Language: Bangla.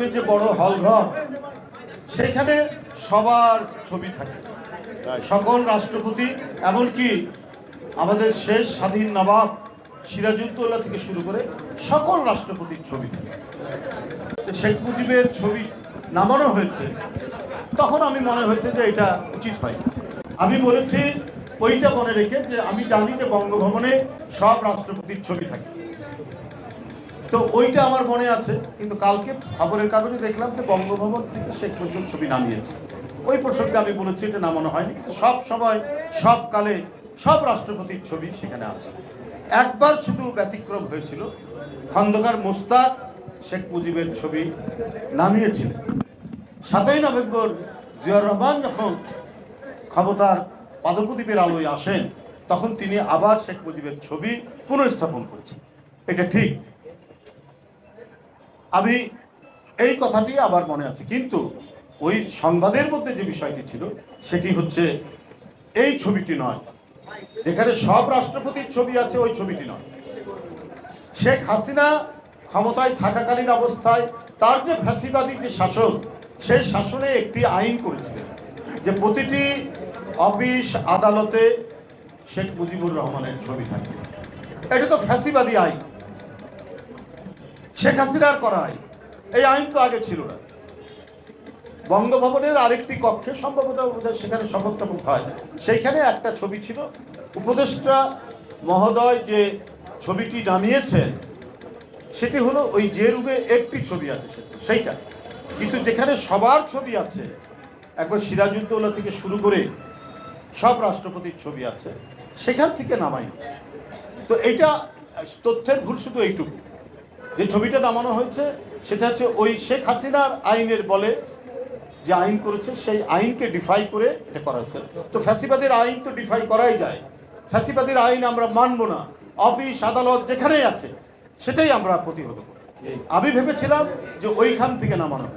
রুমে যে বড় হল ঘর সেখানে সবার ছবি থাকে। সকল রাষ্ট্রপতি এমনকি আমাদের শেষ স্বাধীন নবাব সিরাজউদ্দৌলা থেকে শুরু করে সকল রাষ্ট্রপতির ছবি থাকে। শেখ মুজিবের ছবি নামানো হয়েছে তখন আমি মনে হয়েছে যে এটা উচিত হয়। আমি বলেছি ওইটা মনে রেখে যে আমি জানি যে বঙ্গভবনে সব রাষ্ট্রপতির ছবি থাকে। তো ওইটা আমার মনে আছে, কিন্তু কালকে খবরের কাগজে দেখলাম যে বঙ্গভবন থেকে শেখ মুজিবুর ছবি নামিয়েছে। ওই প্রসঙ্গে আমি বলেছি এটা নামানো হয়নি, কিন্তু সব সময়, সব কালে, সব রাষ্ট্রপতির ছবি সেখানে আছে। একবার শুধু ব্যতিক্রম হয়েছিল, খন্দকার মোস্তাক শেখ মুজিবের ছবি নামিয়েছিলেন। সাতই নভেম্বর জিয়াউর রহমান যখন ক্ষমতার পাদপ্রদীপের আলোয় আসেন, তখন তিনি আবার শেখ মুজিবের ছবি পুনঃস্থাপন করেছেন। এটা ঠিক আমি এই কথাটি আবার মনে আছে। কিন্তু ওই সংবাদের মধ্যে যে বিষয়টি ছিল, সেটি হচ্ছে এই ছবিটি নয়। যেখানে সব রাষ্ট্রপতির ছবি আছে, ওই ছবিটি নয়। শেখ হাসিনা ক্ষমতায় থাকাকালীন অবস্থায় তার যে ফ্যাসিবাদী যে শাসন, সেই শাসনে একটি আইন করেছিলেন, যে প্রতিটি অফিস আদালতে শেখ মুজিবুর রহমানের ছবি থাকবে এটা তো ফ্যাসিবাদী আইন। শেখ হাসিনার করা আইন এই আইন তো আগে ছিল না। বঙ্গভবনের আরেকটি কক্ষে সম্ভবত সেখানে শপথ টপথ হয়। সেইখানে একটা ছবি ছিল। উপদেষ্টা মহোদয় যে ছবিটি নামিয়েছেন, সেটি হলো ওই যে রুমে একটি ছবি আছে সেইটা। কিন্তু যেখানে সবার ছবি আছে, একবার সিরাজউদ্দৌলা থেকে শুরু করে সব রাষ্ট্রপতির ছবি আছে, সেখান থেকে নামাই। তো এইটা তথ্যের ভুল শুধু এইটুকু। যে ছবিটা নামানো হয়েছে সেটা হচ্ছে ওই শেখ হাসিনার আইনের বলে যে আইন করেছে সেই আইনকে ডিফাই করে এটা করা হয়েছে। তো ফ্যাসিবাদের আইন তো ডিফাই করাই যায়। ফ্যাসিবাদের আইন আমরা মানব না। অফিস আদালত যেখানেই আছে সেটাই আমরা প্রতিহত করি। আমি ভেবেছিলাম যে ওইখান থেকে নামানো।